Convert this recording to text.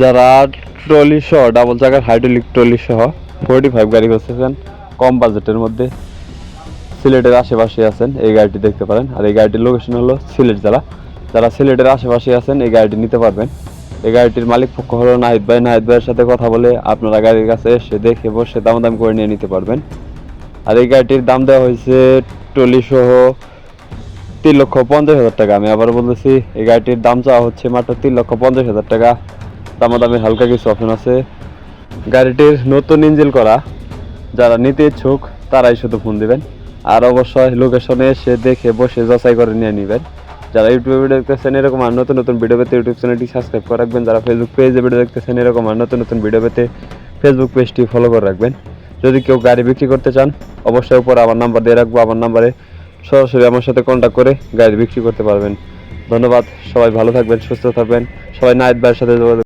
যারা ট্রলি সহ ডাবল চাকার হাইড্রোলিক ট্রলি সহ ফোর্টি ফাইভ গাড়ি করতেছেন, কম বাজেটের মধ্যে সিলেটের আশেপাশে আছেন, এই গাড়িটি দেখতে পারেন। আর এই গাড়িটির লোকেশন হলো সিলেট জেলা। যারা সিলেটের আশেপাশে আছেন, এই গাড়িটি নিতে পারবেন। এই গাড়িটির মালিক পক্ষ হলো নাহিদ ভাই। নাহিদ ভাইয়ের সাথে কথা বলে আপনারা গাড়ির কাছে এসে দেখে বসে দাম দাম করে নিয়ে নিতে পারবেন। আর এই গাড়িটির দাম দেওয়া হয়েছে ট্রলি সহ তিন লক্ষ পঞ্চাশ হাজার টাকা। আমি আবার বলতেছি, এই গাড়িটির দাম চাওয়া হচ্ছে মাত্র তিন লক্ষ পঞ্চাশ হাজার টাকা। দামাদামি হালকা কিছু অপশন আছে। গাড়িটির নতুন ইঞ্জিল করা, যারা নিতে ইচ্ছুক, তারাই শুধু ফোন দিবেন। আর অবশ্যই লোকেশনে এসে দেখে বসে যাচাই করে নিয়ে নেবেন। যারা ইউটিউবে ভিডিও দেখতেছেন, এরকম আর নতুন নতুন ভিডিও পেতে ইউটিউব চ্যানেলটি সাবস্ক্রাইব করে রাখবেন। যারা ফেসবুক পেজে ভিডিও দেখতেছেন, এরকম আর নতুন নতুন ভিডিও পেতে ফেসবুক পেজটি ফলো করে রাখবেন। যদি কেউ গাড়ি বিক্রি করতে চান, অবশ্যই উপরে আমার নাম্বার দিয়ে রাখব। আমার নাম্বারে সরাসরি আমার সাথে কন্ট্যাক্ট করে গাড়ি বিক্রি করতে পারবেন। ধন্যবাদ, সবাই ভালো থাকবেন, সুস্থ থাকবেন। সবাই নাইট ভাইয়ের সাথে যোগাযোগ